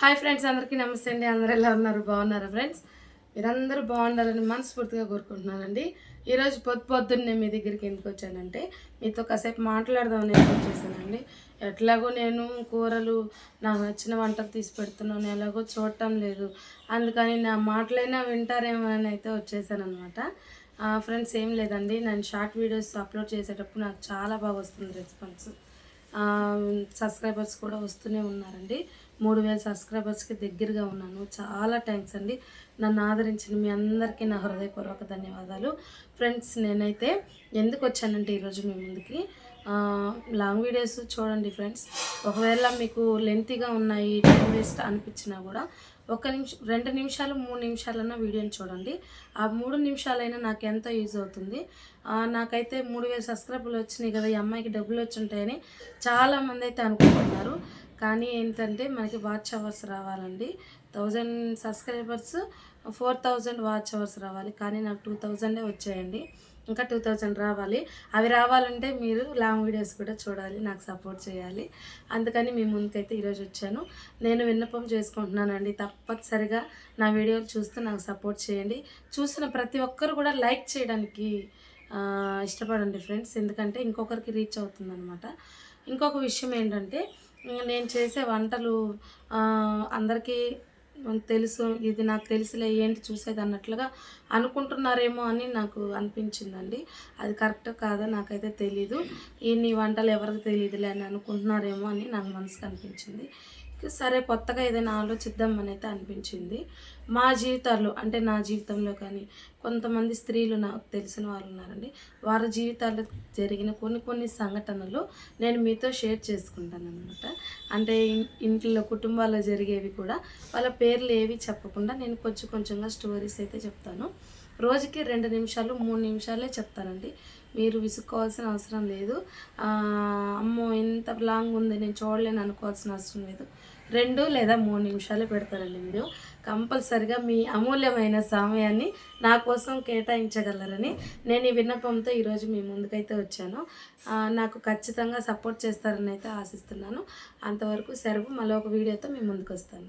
Hi friends అందరికీ నమస్తే అండి. అందరు ఎలా ఉన్నారు? బాగున్నారా ఫ్రెండ్స్? మీరందరూ బాగుండాలని మనస్ఫూర్తిగా కోరుకుంటున్నానండి. ఈరోజు పొద్దు పొద్దున్నే మీ దగ్గరికి ఎందుకు వచ్చానంటే మీతో కాసేపు మాట్లాడదామని ఎందుకు వచ్చేసానండి. ఎట్లాగో నేను కూరలు నాకు నచ్చిన వంటలు తీసి పెడుతున్నాను ఎలాగో చూడటం లేదు. అందుకని నా మాటలైనా వింటారేమో అని అయితే వచ్చేసాను అనమాట ఫ్రెండ్స్ ఏం లేదండి. నేను షార్ట్ వీడియోస్ అప్లోడ్ చేసేటప్పుడు నాకు చాలా బాగా వస్తుంది రెస్పాన్స్. సబ్స్క్రైబర్స్ కూడా వస్తూనే ఉన్నారండి. మూడు వేల సబ్స్క్రైబర్స్కి దగ్గరగా ఉన్నాను. చాలా థ్యాంక్స్ అండి. నన్ను ఆదరించిన మీ అందరికీ నా హృదయపూర్వక ధన్యవాదాలు. ఫ్రెండ్స్ నేనైతే ఎందుకు వచ్చానంటే ఈరోజు మీ ముందుకి? లాంగ్ వీడియోస్ చూడండి ఫ్రెండ్స్. ఒకవేళ మీకు లెంతీగా ఉన్నాయి టైం వేస్ట్ అనిపించినా కూడా ఒక నిమిషం రెండు నిమిషాలు మూడు నిమిషాలన్నా వీడియోని చూడండి. ఆ మూడు నిమిషాలైనా నాకు ఎంతో యూజ్ అవుతుంది? నాకైతే మూడు వేల సబ్స్క్రైబర్లు వచ్చినాయి కదా ఈ అమ్మాయికి డబ్బులు వచ్చి ఉంటాయని చాలామంది అయితే అనుకుంటున్నారు. కానీ ఏంటంటే మనకి వాచ్ అవర్స్ రావాలండి. Thousand subscribers four thousand watch hours రావాలి. కానీ నాకు టూ థౌజండే వచ్చాయండి. ఇంకా టూ థౌజండ్ రావాలి. అవి రావాలంటే మీరు లాంగ్ వీడియోస్ కూడా చూడాలి నాకు సపోర్ట్ చేయాలి. అందుకని మీ ముందుకైతే ఈరోజు వచ్చాను. నేను విన్నపం చేసుకుంటున్నానండి. తప్పనిసరిగా నా వీడియోలు చూస్తూ నాకు సపోర్ట్ చేయండి. చూసిన ప్రతి ఒక్కరు కూడా లైక్ చేయడానికి ఇష్టపడండి ఫ్రెండ్స్. ఎందుకంటే ఇంకొకరికి రీచ్ అవుతుందన్నమాట. ఇంకొక విషయం ఏంటంటే నేను చేసే వంటలు అందరికీ తెలుసు ఇది నాకు తెలుసులే ఏంటి చూసేది అన్నట్లుగా అనుకుంటున్నారేమో అని నాకు అనిపించిందండి. అది కరెక్ట్ కాదో నాకైతే తెలీదు. ఈ నీ వంటలు ఎవరికి తెలియదులే అని అనుకుంటున్నారేమో అని నాకు మనసుకు అనిపించింది. సరే కొత్తగా ఏదైనా ఆలోచిద్దామని అయితే అనిపించింది. మా జీవితాల్లో అంటే నా జీవితంలో కానీ కొంతమంది స్త్రీలు నాకు తెలిసిన వాళ్ళు ఉన్నారండి. వారి జీవితాల్లో జరిగిన కొన్ని కొన్ని సంఘటనలు నేను మీతో షేర్ చేసుకుంటాను అనమాట అంటే ఇంట్లో కుటుంబాల్లో జరిగేవి కూడా వాళ్ళ పేర్లు ఏవి చెప్పకుండా నేను కొంచెం కొంచెంగా స్టోరీస్ అయితే చెప్తాను. రోజుకి రెండు నిమిషాలు మూడు నిమిషాలే చెప్తానండి. మీరు విసుక్కోవాల్సిన అవసరం లేదు. అమ్మో ఎంత లాంగ్ ఉంది నేను చూడలేను అనుకోవాల్సిన అవసరం లేదు. రెండు లేదా మూడు నిమిషాలే పెడతారండి వీడియో. కంపల్సరిగా మీ అమూల్యమైన సమయాన్ని నా కోసం కేటాయించగలరని నేను ఈ విన్నపంతో ఈరోజు మీ ముందుకైతే వచ్చాను. నాకు ఖచ్చితంగా సపోర్ట్ చేస్తారని అయితే ఆశిస్తున్నాను. అంతవరకు సెరవు మళ్ళీ ఒక వీడియోతో మీ ముందుకు వస్తాను